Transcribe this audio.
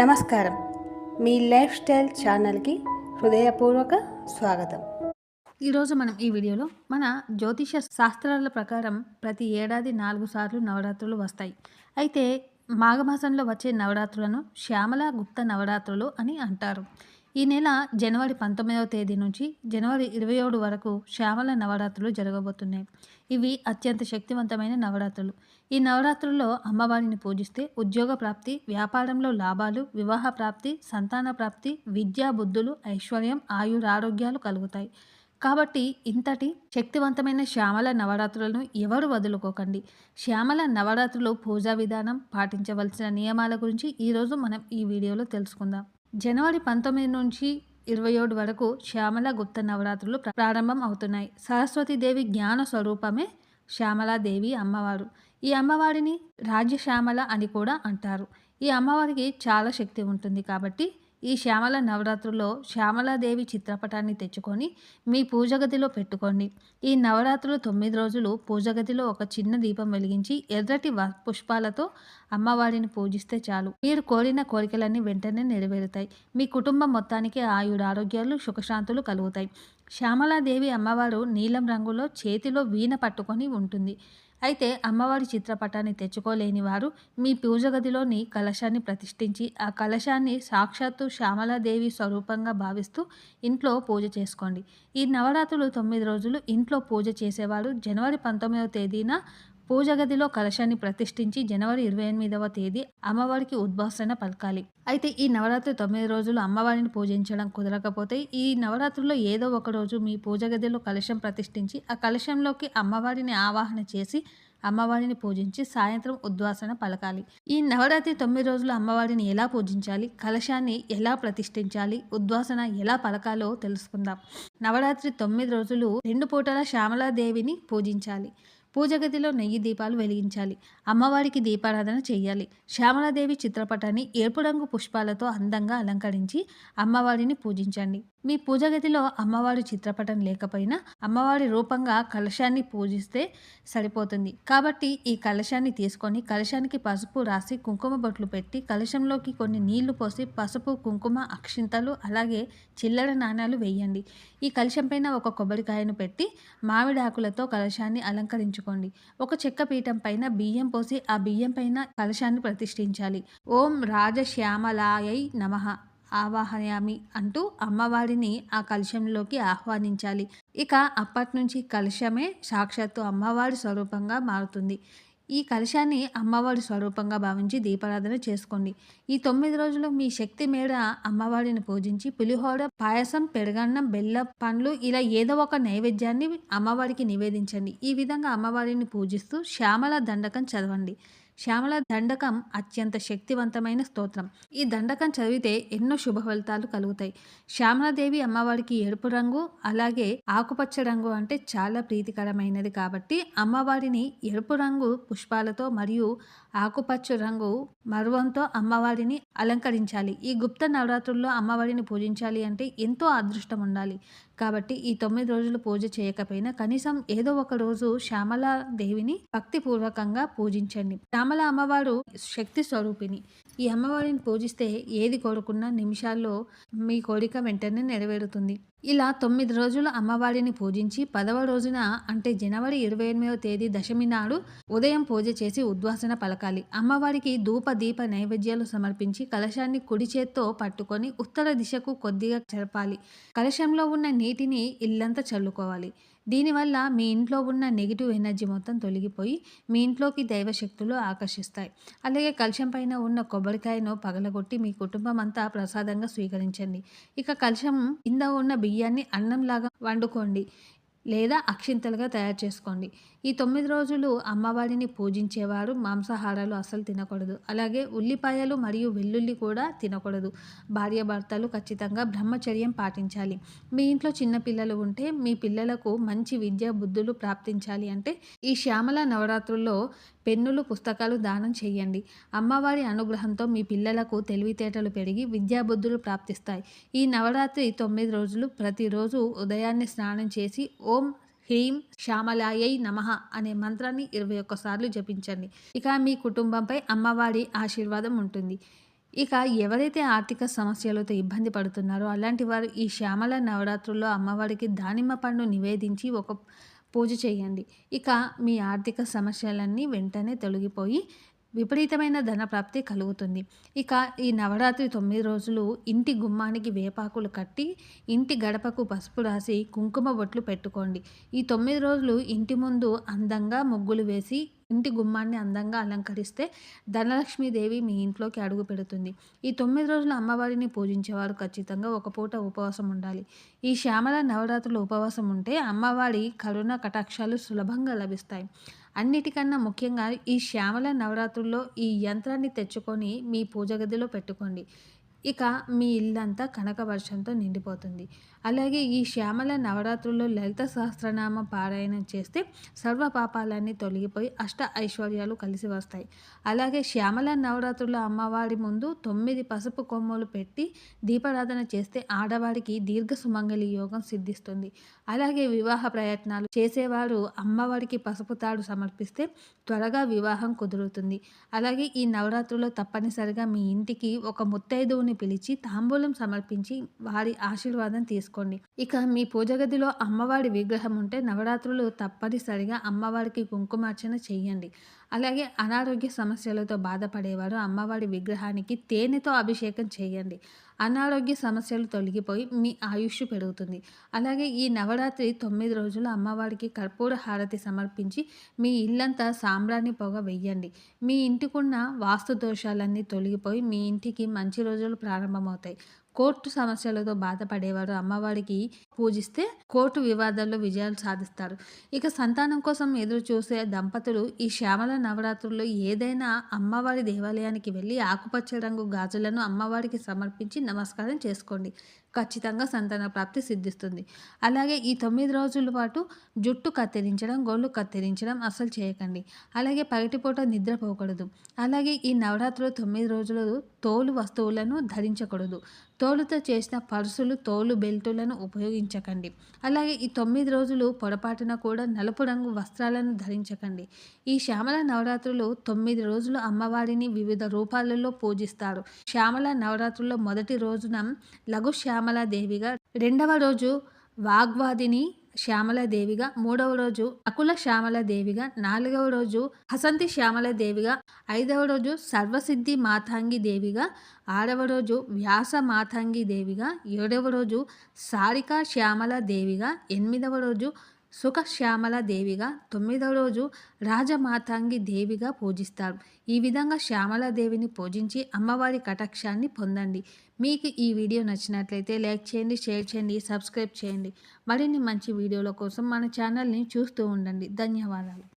నమస్కారం. మీ life style ఛానల్కి హృదయపూర్వక స్వాగతం. ఈరోజు మనం ఈ వీడియోలో మన జ్యోతిష శాస్త్రాల ప్రకారం ప్రతి ఏడాది నాలుగు సార్లు నవరాత్రులు వస్తాయి. అయితే మాఘమాసంలో వచ్చే నవరాత్రులను శ్యామల గుప్త నవరాత్రులు అని అంటారు. ఈ నెల జనవరి పంతొమ్మిదవ తేదీ నుంచి జనవరి ఇరవై ఏడు వరకు శ్యామల నవరాత్రులు జరగబోతున్నాయి. ఇవి అత్యంత శక్తివంతమైన నవరాత్రులు. ఈ నవరాత్రుల్లో అమ్మవారిని పూజిస్తే ఉద్యోగ ప్రాప్తి వ్యాపారంలో లాభాలు వివాహ ప్రాప్తి సంతాన ప్రాప్తి విద్యా బుద్ధులు ఐశ్వర్యం ఆయురారోగ్యాలు కలుగుతాయి. కాబట్టి ఇంతటి శక్తివంతమైన శ్యామల నవరాత్రులను ఎవరు వదులుకోకండి. శ్యామల నవరాత్రులు పూజా విధానం పాటించవలసిన నియమాల గురించి ఈరోజు మనం ఈ వీడియోలో తెలుసుకుందాం. జనవరి పంతొమ్మిది నుంచి ఇరవై ఏడు వరకు శ్యామల గుప్త నవరాత్రులు ప్రారంభం అవుతున్నాయి. సరస్వతీదేవి జ్ఞాన స్వరూపమే శ్యామలాదేవి అమ్మవారు. ఈ అమ్మవారిని రాజ్యశ్యామల అని కూడా అంటారు. ఈ అమ్మవారికి చాలా శక్తి ఉంటుంది కాబట్టి ఈ శ్యామల నవరాత్రుల్లో శ్యామలాదేవి చిత్రపటాన్ని తెచ్చుకొని మీ పూజగదిలో పెట్టుకోండి. ఈ నవరాత్రులు తొమ్మిది రోజులు పూజగదిలో ఒక చిన్న దీపం వెలిగించి ఎర్రటి వ- పుష్పాలతో అమ్మవారిని పూజిస్తే చాలు. మీరు కోరిన కోరికలన్నీ వెంటనే నెరవేరుతాయి. మీ కుటుంబం మొత్తానికి ఆయుర ఆరోగ్యాలు సుఖశాంతులు కలుగుతాయి. శ్యామలాదేవి అమ్మవారు నీలం రంగులో చేతిలో వీణ పట్టుకొని ఉంటుంది. అయితే అమ్మవారి చిత్రపటాన్ని తెచ్చుకోలేని వారు మీ పూజ గదిలోని కలశాన్ని ప్రతిష్ఠించి ఆ కలశాన్ని సాక్షాత్తు శ్యామలాదేవి స్వరూపంగా భావిస్తూ ఇంట్లో పూజ చేసుకోండి. ఈ నవరాత్రులు తొమ్మిది రోజులు ఇంట్లో పూజ చేసేవారు జనవరి పంతొమ్మిదవ తేదీన పూజ గదిలో కలశాన్ని ప్రతిష్ఠించి జనవరి ఇరవై ఎనిమిదవ తేదీ అమ్మవారికి ఉద్భాసన పలకాలి. అయితే ఈ నవరాత్రి తొమ్మిది రోజులు అమ్మవారిని పూజించడం కుదరకపోతే ఈ నవరాత్రుల్లో ఏదో ఒక రోజు మీ పూజ గదిలో కలశం ప్రతిష్ఠించి ఆ కలశంలోకి అమ్మవారిని ఆవాహన చేసి అమ్మవారిని పూజించి సాయంత్రం ఉద్వాసన పలకాలి. ఈ నవరాత్రి తొమ్మిది రోజులు అమ్మవారిని ఎలా పూజించాలి? కలశాన్ని ఎలా ప్రతిష్ఠించాలి? ఉద్వాసన ఎలా పలకాలో తెలుసుకుందాం. నవరాత్రి తొమ్మిది రోజులు రెండు పూటల శ్యామలాదేవిని పూజించాలి. పూజ గదిలో నెయ్యి దీపాలు వెలిగించాలి. అమ్మవారికి దీపారాధన చేయాలి. శ్యామలాదేవి చిత్రపటాన్ని ఎరుపు రంగు పుష్పాలతో అందంగా అలంకరించి అమ్మవారిని పూజించండి. మీ పూజ గదిలో అమ్మవారి చిత్రపటం లేకపోయినా అమ్మవారి రూపంగా కలశాన్ని పూజిస్తే సరిపోతుంది. కాబట్టి ఈ కలశాన్ని తీసుకొని కలశానికి పసుపు రాసి కుంకుమ బొట్లు పెట్టి కలశంలోకి కొన్ని నీళ్ళు పోసి పసుపు కుంకుమ అక్షింతలు అలాగే చిల్లర నాణాలు వేయండి. ఈ కలశం పైన ఒక కొబ్బరికాయను పెట్టి మామిడి ఆకులతో కలశాన్ని అలంకరించుకోండి. ఒక చెక్క పీఠం పైన బియ్యం పోసి ఆ బియ్యం పైన కలశాన్ని ప్రతిష్ఠించాలి. ఓం రాజశ్యామలాయై నమః. ఆవాహయామి అంటూ అమ్మవారిని ఆ కలశంలోకి ఆహ్వానించాలి. ఇక అప్పటి నుంచి కలశమే సాక్షాత్తు అమ్మవారి స్వరూపంగా మారుతుంది. ఈ కలశాన్ని అమ్మవారి స్వరూపంగా భావించి దీపారాధన చేసుకోండి. ఈ తొమ్మిది రోజులు మీ శక్తి మేర అమ్మవారిని పూజించి పులిహోర పాయసం పెరగన్నం బెల్ల పండ్లు ఇలా ఏదో ఒక నైవేద్యాన్ని అమ్మవారికి నివేదించండి. ఈ విధంగా అమ్మవారిని పూజిస్తూ శ్యామల దండకం చదవండి. శ్యామల దండకం అత్యంత శక్తివంతమైన స్తోత్రం. ఈ దండకం చదివితే ఎన్నో శుభ ఫలితాలు కలుగుతాయి. శ్యామలదేవి అమ్మవారికి ఎరుపు రంగు అలాగే ఆకుపచ్చ రంగు అంటే చాలా ప్రీతికరమైనది కాబట్టి అమ్మవారిని ఎరుపు రంగు పుష్పాలతో మరియు ఆకుపచ్చ రంగు మరువంతో అమ్మవారిని అలంకరించాలి. ఈ గుప్త నవరాత్రుల్లో అమ్మవారిని పూజించాలి అంటే ఎంతో అదృష్టం ఉండాలి. కాబట్టి ఈ తొమ్మిది రోజులు పూజ చేయకపోయినా కనీసం ఏదో ఒక రోజు శ్యామలా దేవిని భక్తిపూర్వకంగా పూజించండి. శ్యామల అమ్మవారు శక్తి స్వరూపిణి. ఈ అమ్మవారిని పూజిస్తే ఏది కోరుకున్నా నిమిషాల్లో మీ కోరిక వెంటనే నెరవేరుతుంది. ఇలా తొమ్మిది రోజులు అమ్మవారిని పూజించి పదవ రోజున అంటే జనవరి ఇరవై ఎనిమిదవ తేదీ దశమి నాడు ఉదయం పూజ చేసి ఉద్వాసన పలకాలి. అమ్మవారికి ధూప దీప నైవేద్యాలు సమర్పించి కలశాన్ని కుడి చేత్తో పట్టుకొని ఉత్తర దిశకు కొద్దిగా చెరపాలి. కలశంలో ఉన్న నీటిని ఇల్లంతా చల్లుకోవాలి. దీనివల్ల మీ ఇంట్లో ఉన్న నెగిటివ్ ఎనర్జీ మొత్తం తొలగిపోయి మీ ఇంట్లోకి దైవశక్తులు ఆకర్షిస్తాయి. అలాగే కలశం పైన ఉన్న కొబ్బరికాయను పగలగొట్టి మీ కుటుంబం అంతా ప్రసాదంగా స్వీకరించండి. ఇక కలశం కింద ఉన్న బియ్యాన్ని అన్నంలాగా వండుకోండి. లేదా అక్షింతలుగా తయారు చేసుకోండి. ఈ తొమ్మిది రోజులు అమ్మవారిని పూజించేవారు మాంసాహారాలు అసలు తినకూడదు. అలాగే ఉల్లిపాయలు మరియు వెల్లుల్లి కూడా తినకూడదు. భార్యాభర్తలు ఖచ్చితంగా బ్రహ్మచర్యం పాటించాలి. మీ ఇంట్లో చిన్న పిల్లలు ఉంటే మీ పిల్లలకు మంచి విద్యా బుద్ధులు ప్రాప్తించాలి అంటే ఈ శ్యామల నవరాత్రుల్లో పెన్నులు పుస్తకాలు దానం చేయండి. అమ్మవారి అనుగ్రహంతో మీ పిల్లలకు తెలివితేటలు పెరిగి విద్యాబుద్ధులు ప్రాప్తిస్తాయి. ఈ నవరాత్రి తొమ్మిది రోజులు ప్రతిరోజు ఉదయాన్నే స్నానం చేసి ఓం హ్రీం శ్యామలాయై నమః అనే మంత్రాన్ని ఇరవై ఒక్కసార్లు జపించండి. ఇక మీ కుటుంబంపై అమ్మవారి ఆశీర్వాదం ఉంటుంది. ఇక ఎవరైతే ఆర్థిక సమస్యలతో ఇబ్బంది పడుతున్నారో అలాంటి వారు ఈ శ్యామల నవరాత్రుల్లో అమ్మవారికి దానిమ్మ పండు నివేదించి ఒక పూజ చేయండి. ఇక మీ ఆర్థిక సమస్యలన్నీ వెంటనే తొలగిపోయి విపరీతమైన ధన ప్రాప్తి కలుగుతుంది. ఇక ఈ నవరాత్రి తొమ్మిది రోజులు ఇంటి గుమ్మానికి వేపాకులు కట్టి ఇంటి గడపకు పసుపు రాసి కుంకుమ బొట్లు పెట్టుకోండి. ఈ తొమ్మిది రోజులు ఇంటి ముందు అందంగా ముగ్గులు వేసి ఇంటి గుమ్మాన్ని అందంగా అలంకరిస్తే ధనలక్ష్మీదేవి మీ ఇంట్లోకి అడుగు పెడుతుంది. ఈ తొమ్మిది రోజులు అమ్మవారిని పూజించేవారు ఖచ్చితంగా ఒక పూట ఉపవాసం ఉండాలి. ఈ శ్యామల నవరాత్రులు ఉపవాసం ఉంటే అమ్మవారి కరుణ కటాక్షాలు సులభంగా లభిస్తాయి. అన్నిటికన్నా ముఖ్యంగా ఈ శ్యామల నవరాత్రుల్లో ఈ యంత్రాన్ని తెచ్చుకొని మీ పూజ గదిలో పెట్టుకోండి. ఇక మీ ఇల్లంతా కనక వర్షంతో నిండిపోతుంది. అలాగే ఈ శ్యామల నవరాత్రుల్లో లలిత సహస్రనామ పారాయణం చేస్తే సర్వ పాపాలన్నీ తొలగిపోయి అష్ట ఐశ్వర్యాలు కలిసి వస్తాయి. అలాగే శ్యామల నవరాత్రుల అమ్మవారి ముందు తొమ్మిది పసుపు కొమ్మలు పెట్టి దీపారాధన చేస్తే ఆడవారికి దీర్ఘ సుమంగళి యోగం సిద్ధిస్తుంది. అలాగే వివాహ ప్రయత్నాలు చేసేవారు అమ్మవారికి పసుపు తాడు సమర్పిస్తే త్వరగా వివాహం కుదురుతుంది. అలాగే ఈ నవరాత్రుల్లో తప్పనిసరిగా మీ ఇంటికి ఒక ముత్తైదువుని పిలిచి తాంబూలం సమర్పించి వారి ఆశీర్వాదం తీసుకోండి. ఇక మీ పూజ గదిలో అమ్మవారి విగ్రహం ఉంటే నవరాత్రులు తప్పనిసరిగా అమ్మవారికి కుంకుమార్చన చేయండి. అలాగే అనారోగ్య సమస్యలతో బాధపడేవారు అమ్మవారి విగ్రహానికి తేనెతో అభిషేకం చేయండి. అనారోగ్య సమస్యలు తొలగిపోయి మీ ఆయుష్ పెరుగుతుంది. అలాగే ఈ నవరాత్రి తొమ్మిది రోజులు అమ్మవారికి కర్పూర హారతి సమర్పించి మీ ఇల్లంతా సాంబ్రాణి పొగ వెయ్యండి. మీ ఇంటికున్న వాస్తు దోషాలన్నీ తొలగిపోయి మీ ఇంటికి మంచి రోజులు ప్రారంభమవుతాయి. కోర్టు సమస్యలతో బాధపడేవారు అమ్మవారికి పూజిస్తే కోర్టు వివాదాల్లో విజయాలు సాధిస్తారు. ఇక సంతానం కోసం ఎదురు చూసే దంపతులు ఈ శ్యామల నవరాత్రుల్లో ఏదైనా అమ్మవారి దేవాలయానికి వెళ్ళి ఆకుపచ్చ రంగు గాజులను అమ్మవారికి సమర్పించి నమస్కారం చేసుకోండి. ఖచ్చితంగా సంతాన ప్రాప్తి సిద్ధిస్తుంది. అలాగే ఈ తొమ్మిది రోజుల పాటు జుట్టు కత్తిరించడం గోళ్ళు కత్తిరించడం అసలు చేయకండి. అలాగే పగటిపూట నిద్రపోకూడదు. అలాగే ఈ నవరాత్రులు తొమ్మిది రోజులు తోలు వస్తువులను ధరించకూడదు. తోలుతో చేసిన పర్సులు తోలు బెల్టులను ధరించకండి. అలాగే ఈ తొమ్మిది రోజులు పొరపాటున కూడా నలుపు రంగు వస్త్రాలను ధరించకండి. ఈ శ్యామల నవరాత్రులు తొమ్మిది రోజులు అమ్మవారిని వివిధ రూపాలలో పూజిస్తారు. శ్యామల నవరాత్రుల్లో మొదటి రోజున లఘు శ్యామల దేవిగా రెండవ రోజు వాగ్వాదిని శ్యామలదేవిగా మూడవ రోజు అకుల శ్యామలదేవిగా నాలుగవ రోజు హసంతి శ్యామలదేవిగా ఐదవ రోజు సర్వసిద్ధి మాతాంగి దేవిగా ఆరవ రోజు వ్యాస మాతాంగి దేవిగా ఏడవ రోజు సారికా శ్యామల దేవిగా ఎనిమిదవ రోజు సుఖ శ్యామల దేవిగా తొమ్మిదవ రోజు రాజమాతాంగి దేవిగా పూజిస్తారు. ఈ విధంగా శ్యామల దేవిని పూజించి అమ్మవారి కటాక్షాన్ని పొందండి. మీకు ఈ వీడియో నచ్చినట్లయితే లైక్ చేయండి షేర్ చేయండి సబ్స్క్రైబ్ చేయండి. మరిన్ని మంచి వీడియోల కోసం మన ఛానల్ని చూస్తూ ఉండండి. ధన్యవాదాలు.